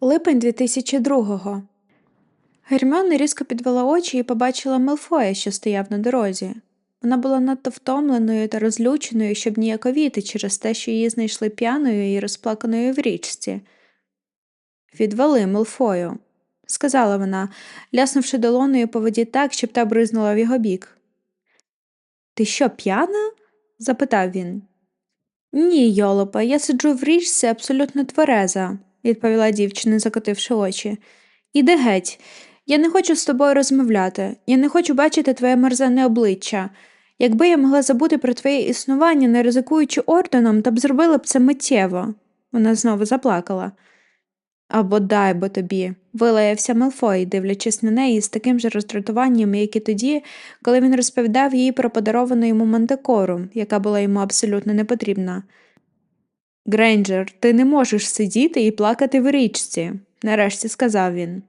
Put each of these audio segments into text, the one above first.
Липень 2002-го. Герміона різко підвела очі і побачила Мелфоя, що стояв на дорозі. Вона була надто втомленою та розлюченою, щоб ніяковіти через те, що її знайшли п'яною і розплаканою в річці. Відвали, Мелфою, сказала вона, ляснувши долоною по воді так, щоб та бризнула в його бік. Ти що, п'яна? запитав він. Ні, Йолопе, я сиджу в річці абсолютно твереза, відповіла дівчина, закотивши очі. Іди геть. Я не хочу з тобою розмовляти, я не хочу бачити твоє мерзенне обличчя. Якби я могла забути про твоє існування, не ризикуючи орденом, то б зробила б це миттєво. Вона знову заплакала. Або дай бо тобі, вилаявся Мелфой, дивлячись на неї з таким же роздратуванням, як і тоді, коли він розповідав їй про подаровану йому мантикору, яка була йому абсолютно не потрібна. Грейнджер, ти не можеш сидіти і плакати в річці, нарешті сказав він.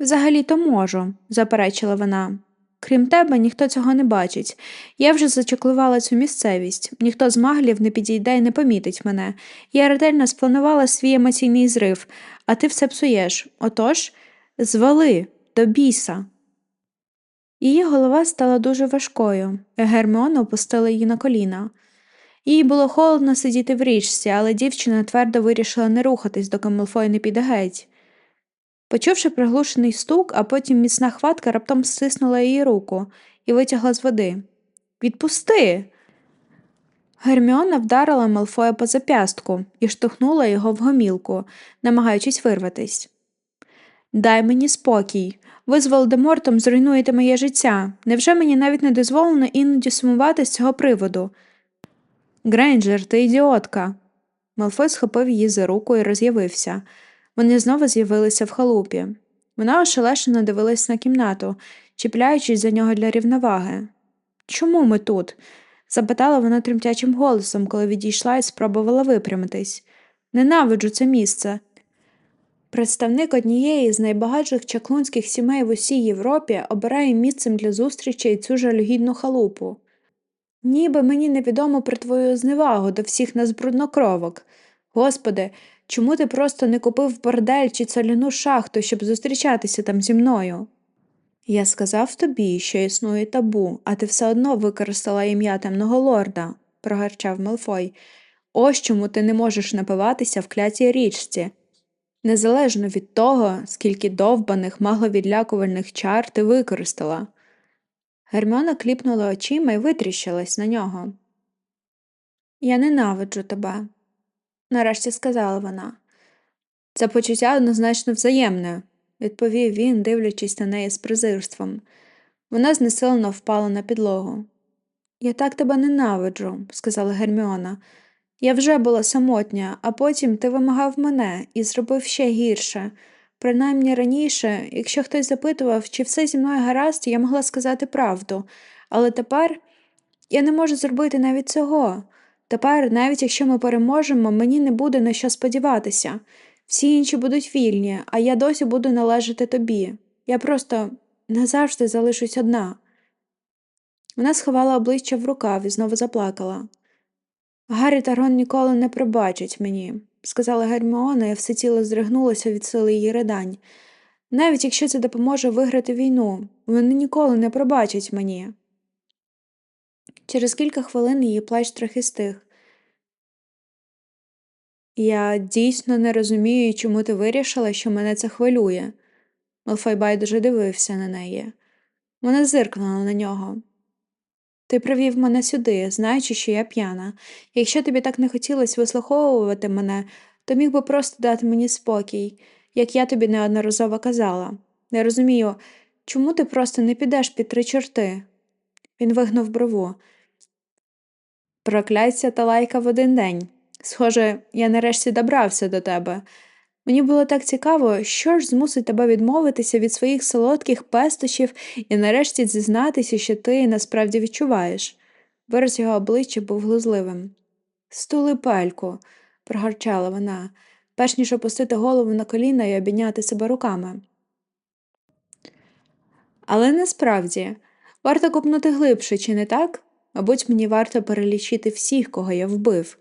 Взагалі-то можу, заперечила вона. Крім тебе, ніхто цього не бачить. Я вже зачеклувала цю місцевість, ніхто з маглів не підійде і не помітить мене. Я ретельно спланувала свій емоційний зрив, а ти все псуєш. Отож, звали до біса. Її голова стала дуже важкою, Герміона опустила її на коліна. Їй було холодно сидіти в річці, але дівчина твердо вирішила не рухатись, доки Мелфой не піде геть. Почувши приглушений стук, а потім міцна хватка раптом стиснула її руку і витягла з води. Відпусти. Герміона вдарила Мелфоя по зап'ястку і штовхнула його в гомілку, намагаючись вирватись. Дай мені спокій. Ви з Волдемортом зруйнуєте моє життя. Невже мені навіть не дозволено іноді сумувати з цього приводу? Грейнджер, ти ідіотка. Малфой схопив її за руку і роз'явився. Вони знову з'явилися в халупі. Вона ошелешено дивилась на кімнату, чіпляючись за нього для рівноваги. Чому ми тут? запитала вона тремтячим голосом, коли відійшла і спробувала випрямитись. Ненавиджу це місце. Представник однієї з найбагатших чаклунських сімей в усій Європі обирає місцем для зустрічей цю жалюгідну халупу. Ніби мені невідомо про твою зневагу до всіх нас бруднокровок. Господи, чому ти просто не купив бордель чи соляну шахту, щоб зустрічатися там зі мною? Я сказав тобі, що існує табу, а ти все одно використала ім'я темного лорда, прогарчав Мелфой. Ось чому ти не можеш напиватися в клятій річці. Незалежно від того, скільки довбаних магловідлякувальних чар ти використала. Герміона кліпнула очима і витріщилась на нього. Я ненавиджу тебе, нарешті сказала вона. Це почуття однозначно взаємне, відповів він, дивлячись на неї з презирством. Вона знесилено впала на підлогу. Я так тебе ненавиджу, сказала Герміона. Я вже була самотня, а потім ти вимагав мене і зробив ще гірше. Принаймні раніше, якщо хтось запитував, чи все зі мною гаразд, я могла сказати правду, але тепер я не можу зробити навіть цього. Тепер, навіть якщо ми переможемо, мені не буде на що сподіватися. Всі інші будуть вільні, а я досі буду належати тобі. Я просто назавжди залишусь одна. Вона сховала обличчя в рукав і знову заплакала. Гаррі та Рон ніколи не пробачать мені, сказала Герміона і все тіло здригнулося від сили її ридань. Навіть якщо це допоможе виграти війну, вони ніколи не пробачать мені. Через кілька хвилин її плач трохи стих. Я дійсно не розумію, чому ти вирішила, що мене це хвилює. Малфой байдуже дивився на неї. Вона зиркнула на нього. Ти привів мене сюди, знаючи, що я п'яна. Якщо тобі так не хотілося вислуховувати мене, то міг би просто дати мені спокій, як я тобі неодноразово казала. Не розумію, чому ти просто не підеш під три чорти? Він вигнув брову. Прокляйся та лайка в один день. Схоже, я нарешті добрався до тебе. Мені було так цікаво, що ж змусить тебе відмовитися від своїх солодких пестощів і нарешті зізнатися, що ти насправді відчуваєш. Вираз його обличчя був глузливим. Стули пельку, прогарчала вона, перш ніж опустити голову на коліна і обійняти себе руками. Але насправді варто копнути глибше, чи не так? Мабуть, мені варто перелічити всіх, кого я вбив,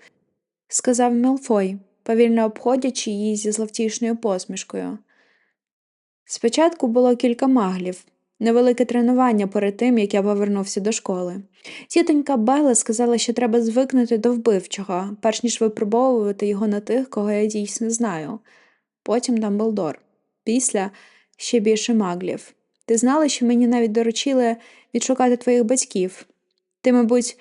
сказав Мелфой, повільно обходячи її зі зловтішною посмішкою. Спочатку було кілька маглів, невелике тренування перед тим, як я повернувся до школи. Тітонька Белла сказала, що треба звикнути до вбивчого, перш ніж випробовувати його на тих, кого я дійсно знаю. Потім Дамблдор. Після ще більше маглів. Ти знала, що мені навіть доручили відшукати твоїх батьків. Ти, мабуть,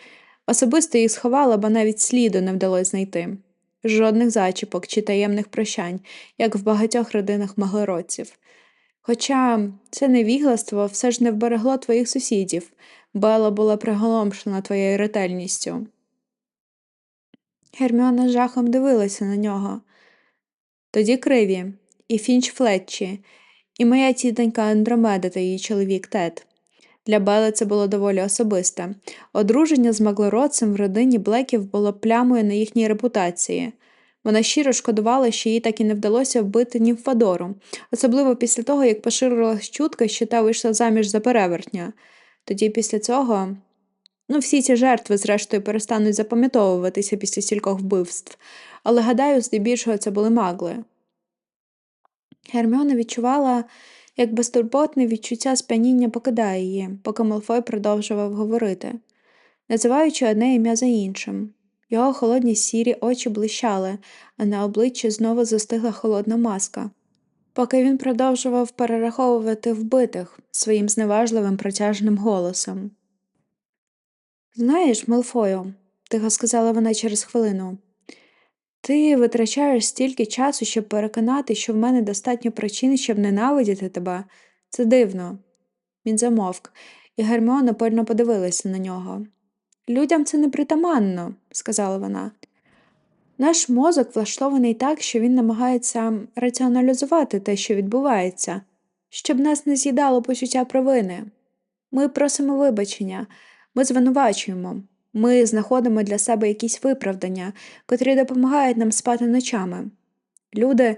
особисто їх сховала, бо навіть сліду не вдалося знайти. Жодних зачіпок чи таємних прощань, як в багатьох родинах маглородців. Хоча це невігластво все ж не вберегло твоїх сусідів, Белла була приголомшена твоєю ретельністю. Герміона жахом дивилася на нього. Тоді криві, і Фінч Флетчі, і моя тітонька Андромеда та її чоловік Тед. Для Бели це було доволі особисте. Одруження з маглородцем в родині Блеків було плямою на їхній репутації. Вона щиро шкодувала, що їй так і не вдалося вбити Німфадору, особливо після того, як поширилась чутка, що та вийшла заміж за перевертня. Тоді після цього. Ну, всі ці жертви, зрештою, перестануть запам'ятовуватися після стількох вбивств, але гадаю, здебільшого це були магли. Герміона відчувала, як безтурботне відчуття сп'яніння покидає її, поки Малфой продовжував говорити, називаючи одне ім'я за іншим. Його холодні сірі очі блищали, а на обличчі знову застигла холодна маска. Поки він продовжував перераховувати вбитих своїм зневажливим протяжним голосом. Знаєш, Малфою, тихо сказала вона через хвилину, ти витрачаєш стільки часу, щоб переконати, що в мене достатньо причин, щоб ненавидіти тебе. Це дивно. Він замовк, і Герміона пильно подивилася на нього. Людям це непритаманно, сказала вона. Наш мозок влаштований так, що він намагається раціоналізувати те, що відбувається, щоб нас не з'їдало почуття провини. Ми просимо вибачення, ми звинувачуємо, ми знаходимо для себе якісь виправдання, котрі допомагають нам спати ночами. Люди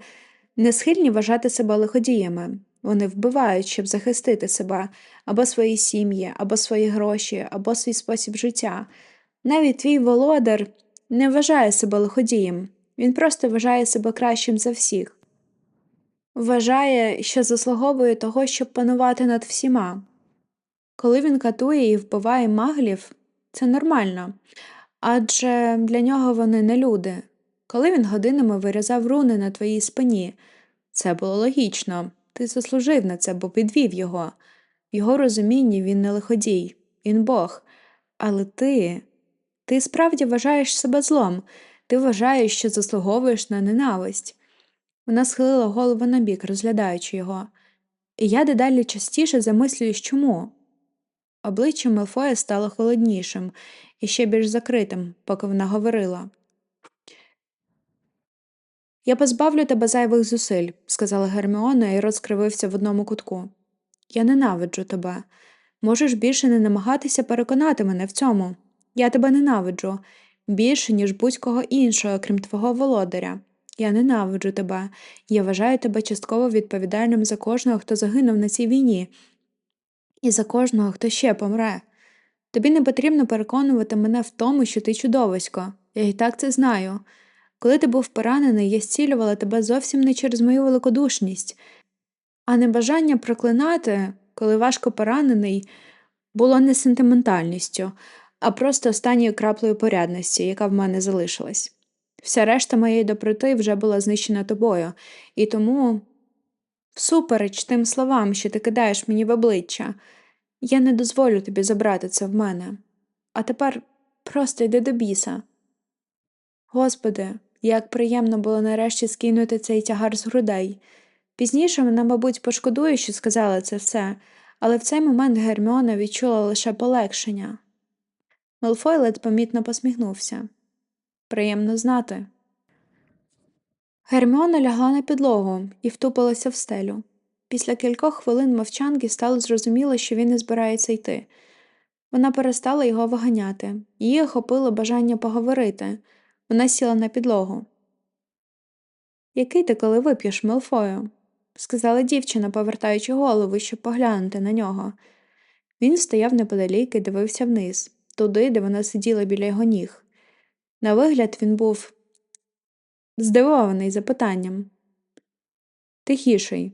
не схильні вважати себе лиходіями, вони вбивають, щоб захистити себе або свої сім'ї, або свої гроші, або свій спосіб життя. Навіть твій володар не вважає себе лиходієм, він просто вважає себе кращим за всіх. Вважає, що заслуговує того, щоб панувати над всіма. Коли він катує і вбиває маглів, це нормально, адже для нього вони не люди. Коли він годинами вирізав руни на твоїй спині, це було логічно, ти заслужив на це, бо підвів його. В його розумінні він не лиходій, він Бог. Але ти, ти справді вважаєш себе злом, ти вважаєш, що заслуговуєш на ненависть. Вона схилила голову набік, розглядаючи його, і я дедалі частіше замислююсь чому. Обличчя Мелфоя стало холоднішим і ще більш закритим, поки вона говорила. Я позбавлю тебе зайвих зусиль, сказала Герміона і розкривився в одному кутку. Я ненавиджу тебе. Можеш більше не намагатися переконати мене в цьому. Я тебе ненавиджу більше, ніж будь-кого іншого, крім твого володаря. Я ненавиджу тебе, я вважаю тебе частково відповідальним за кожного, хто загинув на цій війні, і за кожного, хто ще помре. Тобі не потрібно переконувати мене в тому, що ти чудовисько, я і так це знаю. Коли ти був поранений, я зцілювала тебе зовсім не через мою великодушність, а не бажання проклинати, коли важко поранений, було не сентиментальністю, а просто останньою краплею порядності, яка в мене залишилась. Вся решта моєї доброти вже була знищена тобою, і тому, всупереч тим словам, що ти кидаєш мені в обличчя, я не дозволю тобі забрати це в мене. А тепер просто йди до біса. Господи, як приємно було нарешті скинути цей тягар з грудей. Пізніше вона, мабуть, пошкодує, що сказала це все, але в цей момент Герміона відчула лише полегшення. Мелфой помітно посміхнувся. Приємно знати. Герміона лягла на підлогу і втупилася в стелю. Після кількох хвилин мовчанки стало зрозуміло, що він не збирається йти. Вона перестала його виганяти, її охопило бажання поговорити. Вона сіла на підлогу. Який ти коли вип'єш, Мелфою? сказала дівчина, повертаючи голову, щоб поглянути на нього. Він стояв неподалік і дивився вниз, туди, де вона сиділа біля його ніг. На вигляд він був здивований запитанням. Тихіший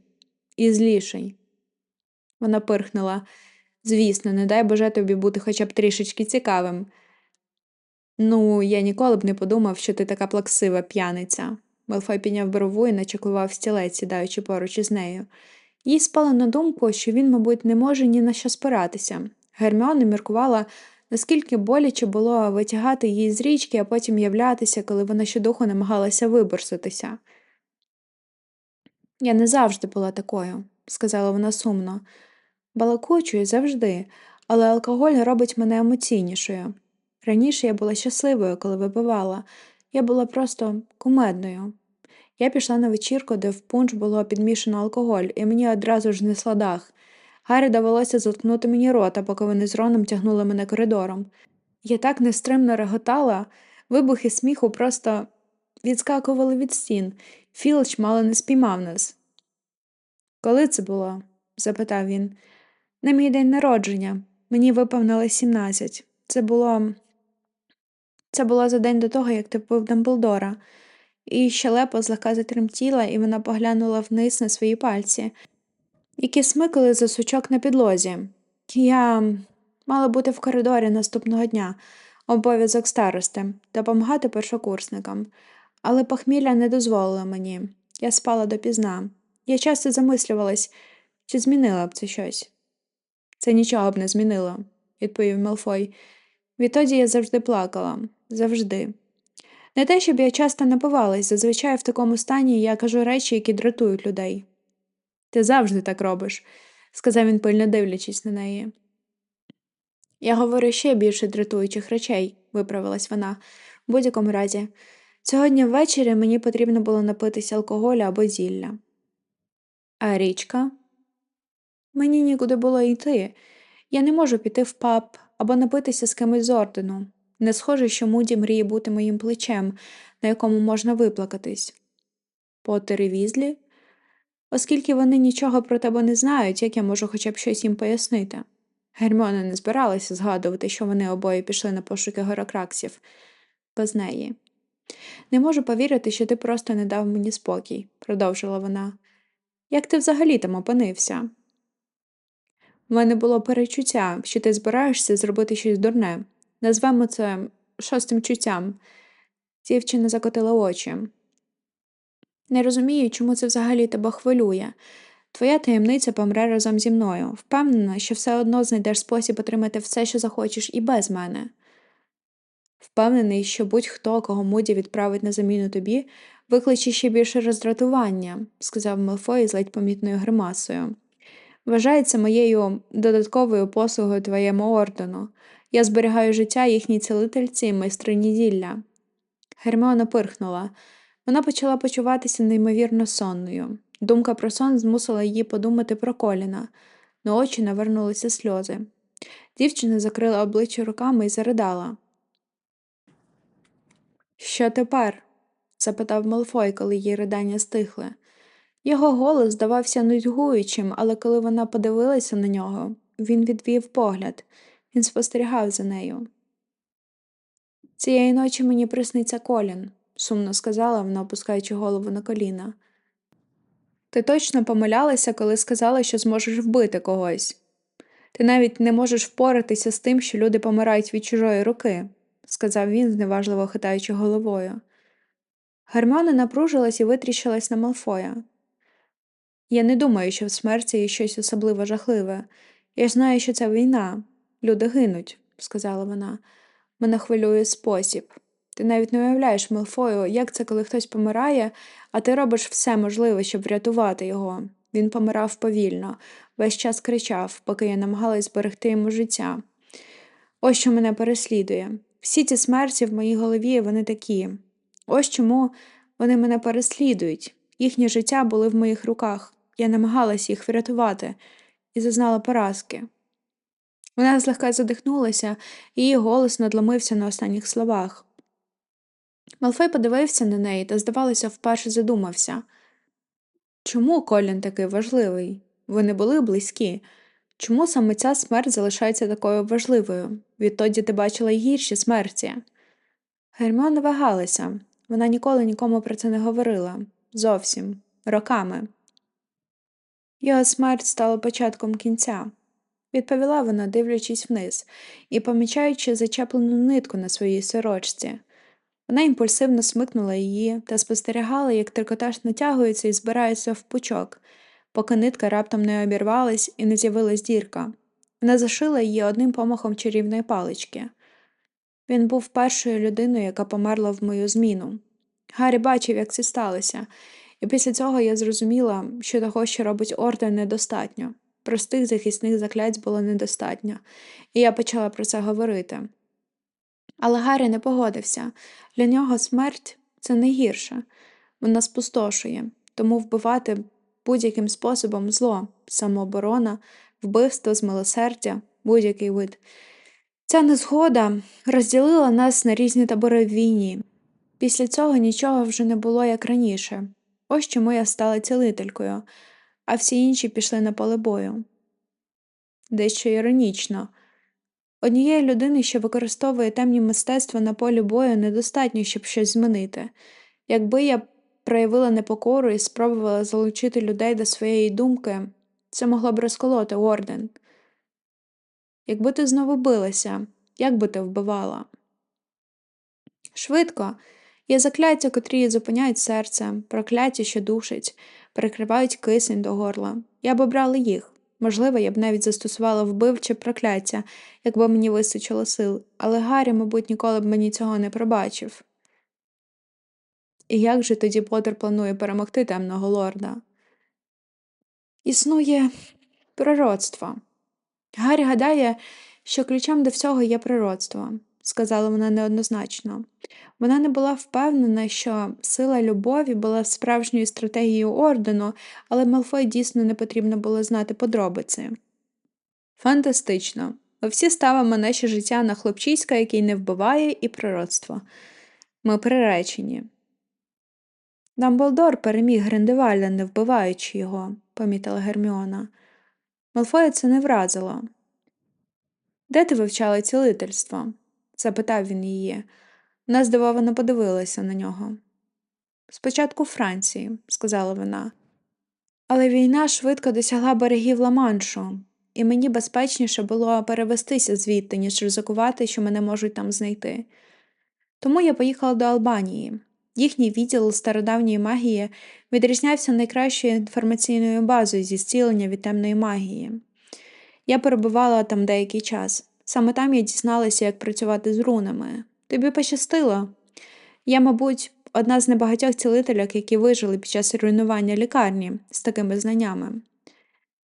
і зліший. Вона пирхнула. Звісно, не дай Боже тобі бути хоча б трішечки цікавим. Ну, я ніколи б не подумав, що ти така плаксива п'яниця. Мелфой підняв брову і начеклував стілець, сідаючи поруч із нею. Їй спало на думку, що він, мабуть, не може ні на що спиратися. Герміона міркувала, наскільки боляче було витягати її з річки, а потім являтися, коли вона щодуху намагалася виборситися. Я не завжди була такою, сказала вона сумно. Балакучою завжди, але алкоголь робить мене емоційнішою. Раніше я була щасливою, коли випивала, я була просто кумедною. Я пішла на вечірку, де в пунш було підмішано алкоголь, і мені одразу ж знесла дах. Гаррі довелося заткнути мені рота, поки вони з Роном тягнули мене коридором. Я так нестримно реготала, вибухи сміху просто відскакували від стін. Філч мало не спіймав нас. Коли це було? запитав він. На мій день народження. Мені виповнилось 17. Це було. Це було за день до того, як ти вбив Дамблдора. І щелепа злегка затремтіла, і вона поглянула вниз на свої пальці, які смикали за сучок на підлозі. Я мала бути в коридорі наступного дня, обов'язок старости, допомагати першокурсникам, але похмілля не дозволила мені. Я спала допізна. Я часто замислювалась, чи змінила б це щось. Це нічого б не змінило, відповів Мелфой. Відтоді я завжди плакала, завжди. Не те, щоб я часто напивалась, зазвичай в такому стані я кажу речі, які дратують людей. Ти завжди так робиш, сказав він, пильно дивлячись на неї. Я говорю ще більше дратуючих речей, виправилась вона. В будь-якому разі, сьогодні ввечері мені потрібно було напитися алкоголю або зілля. А річка? Мені нікуди було йти. Я не можу піти в паб або напитися з кимось з ордену. Не схоже, що Муді мріє бути моїм плечем, на якому можна виплакатись. Поттер і Візлі? Оскільки вони нічого про тебе не знають, як я можу хоча б щось їм пояснити. Герміона не збиралася згадувати, що вони обоє пішли на пошуки горокраксів без неї. Не можу повірити, що ти просто не дав мені спокій, продовжила вона. Як ти взагалі там опинився? У мене було перечуття, що ти збираєшся зробити щось дурне. Назвемо це шостим чуттям. Дівчина закотила очі. Не розумію, чому це взагалі тебе хвилює. Твоя таємниця помре разом зі мною. Впевнена, що все одно знайдеш спосіб отримати все, що захочеш, і без мене. Впевнений, що будь-хто, кого Муді відправить на заміну тобі, викличе ще більше роздратування, сказав Мелфой з ледь помітною гримасою. Вважається моєю додатковою послугою твоєму ордену. Я зберігаю життя їхній цілительці і майстрині ділля. Герміона пирхнула. Вона почала почуватися неймовірно сонною. Думка про сон змусила її подумати про коліна. На очі навернулися сльози. Дівчина закрила обличчя руками і заридала. Що тепер? запитав Малфой, коли її ридання стихли. Його голос здавався нудьгуючим, але коли вона подивилася на нього, він відвів погляд. Він спостерігав за нею. Цієї ночі мені присниться Колін, сумно сказала вона, опускаючи голову на коліна. Ти точно помилялася, коли сказала, що зможеш вбити когось. Ти навіть не можеш впоратися з тим, що люди помирають від чужої руки, сказав він, зневажливо хитаючи головою. Герміона напружилась і витріщилась на Малфоя. Я не думаю, що в смерті є щось особливо жахливе. Я знаю, що це війна. Люди гинуть, сказала вона. Мене хвилює спосіб. Ти навіть не уявляєш, Мелфою, як це, коли хтось помирає, а ти робиш все можливе, щоб врятувати його. Він помирав повільно, весь час кричав, поки я намагалась зберегти йому життя. Ось що мене переслідує. Всі ці смерті в моїй голові вони такі. Ось чому вони мене переслідують. Їхнє життя були в моїх руках. Я намагалась їх врятувати і зазнала поразки. Вона злегка задихнулася, і її голос надломився на останніх словах. Малфой подивився на неї та, здавалося, вперше задумався. Чому Колін такий важливий? Ви не були близькі. Чому саме ця смерть залишається такою важливою? Відтоді ти бачила й гірші смерті. Герміона вагалася. Вона ніколи нікому про це не говорила. Зовсім. Роками. Його смерть стала початком кінця, відповіла вона, дивлячись вниз і помічаючи зачеплену нитку на своїй сорочці. Вона імпульсивно смикнула її та спостерігала, як трикотаж натягується і збирається в пучок, поки нитка раптом не обірвалась і не з'явилась дірка. Вона зашила її одним помахом чарівної палички. Він був першою людиною, яка померла в мою зміну. Гаррі бачив, як це сталося, і після цього я зрозуміла, що того, що робить орден, недостатньо. Простих захисних заклять було недостатньо, і я почала про це говорити. Але Гаррі не погодився для нього смерть це не гірше, вона спустошує, тому вбивати будь-яким способом зло, самооборона, вбивство з милосердя, будь-який вид. Ця незгода розділила нас на різні табори в війні. Після цього нічого вже не було як раніше. Ось чому я стала цілителькою, а всі інші пішли на поле бою. Дещо іронічно. Однієї людини, що використовує темні мистецтва на полі бою, недостатньо, щоб щось змінити. Якби я проявила непокору і спробувала залучити людей до своєї думки, це могло б розколоти орден. Якби ти знову билася, як би ти вбивала? Швидко. Є закляття, котрі зупиняють серце, прокляття, що душить, перекривають кисень до горла. Я б обрала їх. Можливо, я б навіть застосувала вбивче прокляття, якби мені вистачило сил, але Гаррі, мабуть, ніколи б мені цього не пробачив. І як же тоді Поттер планує перемогти темного лорда? Існує пророцтво. Гаррі гадає, що ключем до всього є пророцтво, сказала вона неоднозначно. Вона не була впевнена, що сила любові була справжньою стратегією ордену, але Малфой дійсно не потрібно було знати подробиці. Фантастично. Ми всі ставимо наше життя на хлопчиська, який не вбиває, і пророцтво. Ми приречені. Дамблдор переміг Гриндевальда, не вбиваючи його, помітила Герміона. Малфоя це не вразило. Де ти вивчала цілительство? Запитав він її. Вона здивовано подивилася на нього. Спочатку Франції, сказала вона. Але війна швидко досягла берегів Ла-Маншу, і мені безпечніше було перевестися звідти, ніж ризикувати, що мене можуть там знайти. Тому я поїхала до Албанії. Їхній відділ стародавньої магії відрізнявся найкращою інформаційною базою зі зцілення від темної магії. Я перебувала там деякий час. Саме там я дізналася, як працювати з рунами. Тобі пощастило. Я, мабуть, одна з небагатьох цілительок, які вижили під час руйнування лікарні з такими знаннями.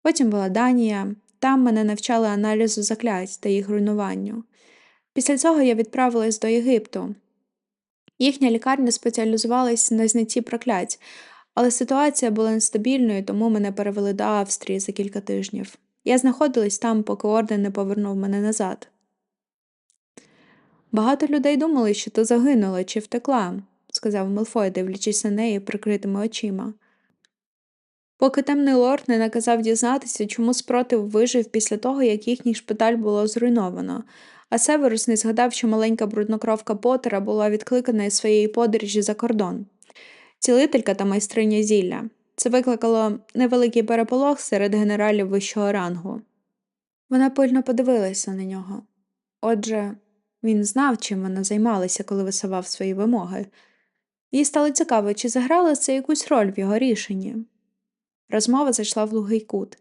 Потім була Данія, там мене навчали аналізу заклять та їх руйнуванню. Після цього я відправилась до Єгипту. Їхня лікарня спеціалізувалась на знятті проклять, але ситуація була нестабільною, тому мене перевели до Австрії за кілька тижнів. Я знаходилась там, поки орден не повернув мене назад. Багато людей думали, що ти загинула чи втекла, сказав Мелфой, дивлячись на неї прикритими очима. Поки темний лорд не наказав дізнатися, чому спротив вижив після того, як їхній шпиталь було зруйновано, а Северус не згадав, що маленька бруднокровка Поттера була відкликана із своєї подорожі за кордон. Цілителька та майстриня зілля. Це викликало невеликий переполох серед генералів вищого рангу. Вона пильно подивилася на нього. Отже, він знав, чим вона займалася, коли висував свої вимоги. Їй стало цікаво, чи заграла це якусь роль в його рішенні. Розмова зайшла в лугий кут.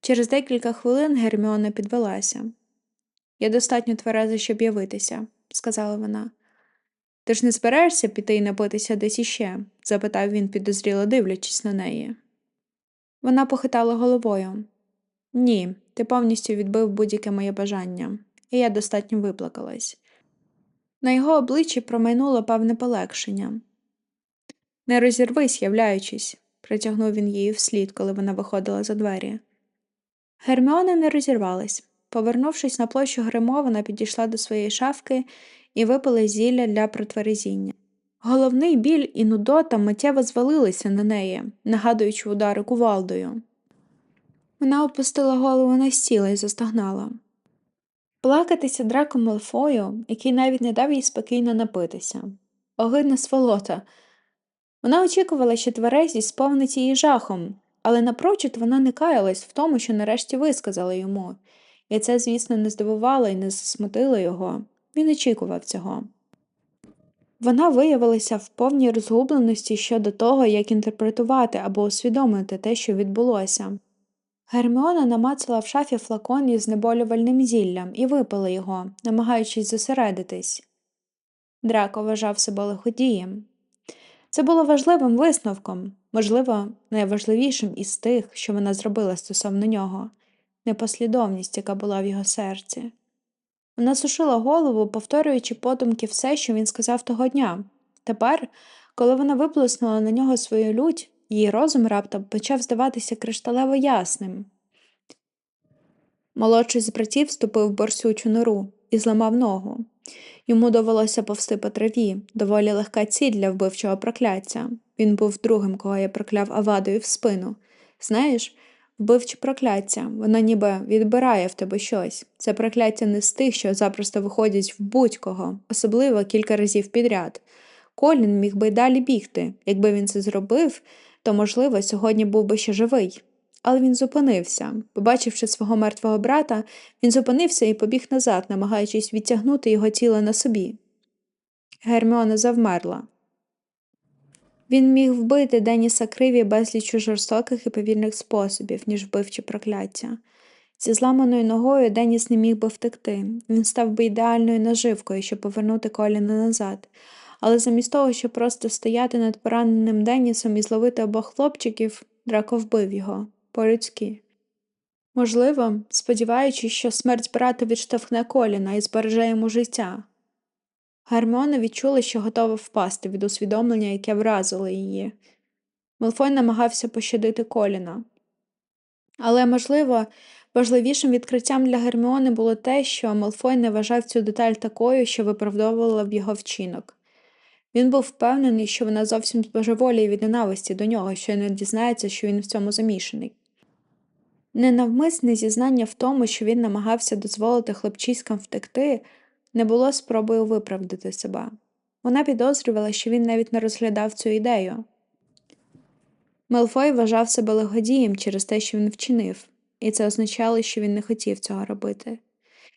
Через декілька хвилин Герміона підвелася. Я достатньо твереза, щоб явитися, сказала вона. Ти ж не збираєшся піти і напитися десь іще? запитав він, підозріло дивлячись на неї. Вона похитала головою. Ні, ти повністю відбив будь-яке моє бажання, і я достатньо виплакалась. На його обличчі промайнуло певне полегшення. Не розірвись, являючись, притягнув він її вслід, коли вона виходила за двері. Герміона не розірвалась. Повернувшись на площу Гримо, вона підійшла до своєї шафки і випила зілля для протверезіння. Головний біль і нудота миттєво звалилися на неї, нагадуючи удари кувалдою. Вона опустила голову на стіл і застогнала. Плакатися драко Малфою, який навіть не дав їй спокійно напитися. огидна сволота. Вона очікувала, що тверезість сповнить її жахом, але напрочуд вона не каялась в тому, що нарешті висказала йому, і це, звісно, не здивувало і не засмутило його. Він очікував цього. Вона виявилася в повній розгубленості щодо того, як інтерпретувати або усвідомити те, що відбулося. Герміона намацала в шафі флакон із знеболювальним зіллям і випила його, намагаючись зосередитись. Драко вважав себе лиходієм. Це було важливим висновком, можливо, найважливішим із тих, що вона зробила стосовно нього, непослідовність, яка була в його серці. Вона сушила голову, повторюючи подумки все, що він сказав того дня. Тепер, коли вона виплеснула на нього свою лють, її розум раптом почав здаватися кришталево ясним. Молодший з братів вступив в борсючу нору і зламав ногу. Йому довелося повсти по траві, доволі легка ціль для вбивчого прокляття. Він був другим, кого я прокляв авадою в спину. Знаєш, вбивче прокляття, воно ніби відбирає в тебе щось. Це прокляття не з тих, що запросто виходять в будь-кого, особливо кілька разів підряд. Колін міг би й далі бігти. Якби він це зробив, то, можливо, сьогодні був би ще живий. Але він зупинився. Побачивши свого мертвого брата, він зупинився і побіг назад, намагаючись відтягнути його тіло на собі. Герміона завмерла. Він міг вбити Деніса Криві безлічу жорстоких і повільних способів, ніж вбивчі прокляття. Зі зламаною ногою Деніс не міг би втекти. Він став би ідеальною наживкою, щоб повернути коліна назад. Але замість того, щоб просто стояти над пораненим Денісом і зловити обох хлопчиків, драко вбив його по-людськи. Можливо, сподіваючись, що смерть брата відштовхне коліна і збереже йому життя. Герміона відчула, що готова впасти від усвідомлення, яке вразило її. Мелфой намагався пощадити коліна. Але, можливо, важливішим відкриттям для Герміони було те, що Мелфой не вважав цю деталь такою, що виправдовувала б його вчинок. Він був впевнений, що вона зовсім збожеволіє від ненависті до нього, що не дізнається, що він в цьому замішаний. Ненавмисне зізнання в тому, що він намагався дозволити хлопчиськам втекти, не було спробою виправдати себе. Вона підозрювала, що він навіть не розглядав цю ідею. Мелфой вважав себе лиходієм через те, що він вчинив, і це означало, що він не хотів цього робити.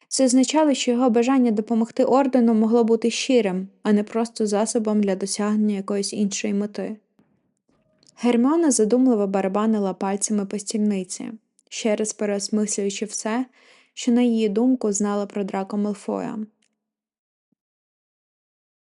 Це означало, що його бажання допомогти ордену могло бути щирим, а не просто засобом для досягнення якоїсь іншої мети. Герміона задумливо барабанила пальцями по стільниці, ще раз переосмислюючи все, що, на її думку, знала про драко Мелфоя.